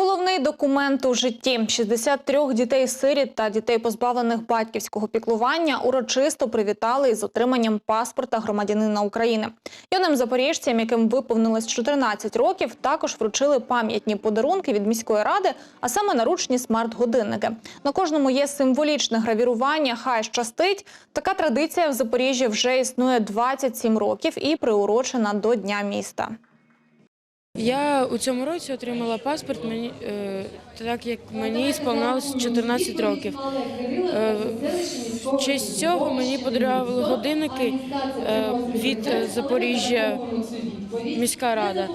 Головний документ у житті 63 дітей-сиріт та дітей, позбавлених батьківського піклування, урочисто привітали із отриманням паспорта громадянина України. Юним запоріжцям, яким виповнилось 14 років, також вручили пам'ятні подарунки від міської ради, а саме наручні смарт-годинники. На кожному є символічне гравірування «Хай щастить». Така традиція в Запоріжжі вже існує 27 років і приурочена до Дня міста. Я у цьому році отримала паспорт, мені, е, так як мені сповнилось 14 років. Честь цього мені подарували годинники е, від е, Запоріжжя міська рада.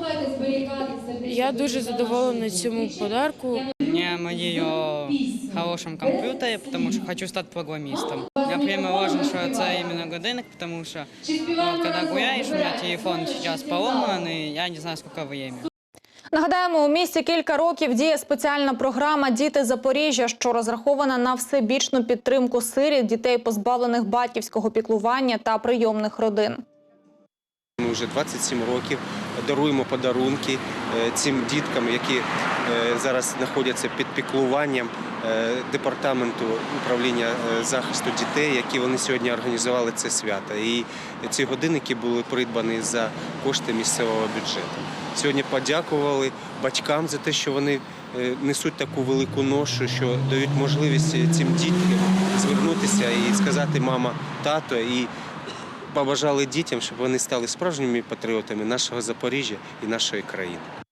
Я дуже задоволена цьому подарку. Не мрію о хорошому комп'ютері, тому що хочу стати програмістом. Я приможу, що це іменно годинник, тому що ну, коли гуляєш, у мене телефон зараз поломаний, я не знаю, скільки времени. Нагадаємо, у місті кілька років діє спеціальна програма Діти Запоріжжя, що розрахована на всебічну підтримку сиріт, дітей, позбавлених батьківського піклування та прийомних родин. Ми вже 27 років даруємо подарунки е, цим діткам, які е, зараз знаходяться під піклуванням департаменту управління е, захисту дітей, які вони сьогодні організували це свято. І ці годинники були придбані за кошти місцевого бюджету. Сьогодні подякували батькам за те, що вони е, несуть таку велику ношу, що дають можливість цим діткам звернутися і сказати мама, тато і побажали дітям, щоб вони стали справжніми патріотами нашого Запоріжжя і нашої країни.